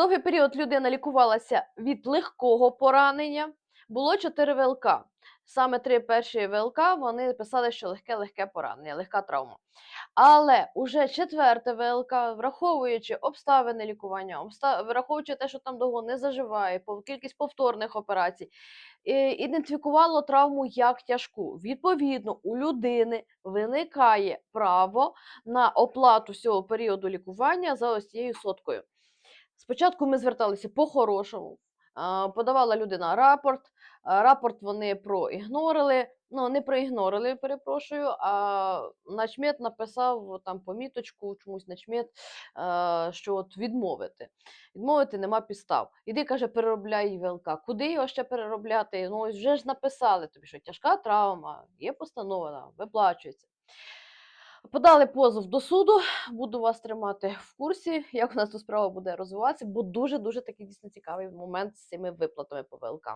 Довгий період людина лікувалася від легкого поранення. Було 4 ВЛК. Саме три перші ВЛК вони писали, що легке-легке поранення, легка травма. Але уже четверте ВЛК, враховуючи обставини лікування, враховуючи те, що там довго не заживає, кількість повторних операцій, ідентифікувало травму як тяжку. Відповідно, у людини виникає право на оплату всього періоду лікування за ось цією соткою. Спочатку ми зверталися по-хорошому. Подавала людина рапорт. Рапорт вони проігнорили. Ну, не проігнорили, перепрошую. А начмет написав там поміточку, чомусь начмет, що от відмовити. Відмовити нема підстав. Іди, каже, переробляй ВЛК. Куди його ще переробляти? Ну, ось вже ж написали тобі, що тяжка травма, є постанова, виплачується. Подали позов до суду, буду вас тримати в курсі, як у нас тут справа буде розвиватися, бо дуже-дуже такий дійсно цікавий момент з цими виплатами по ВЛК.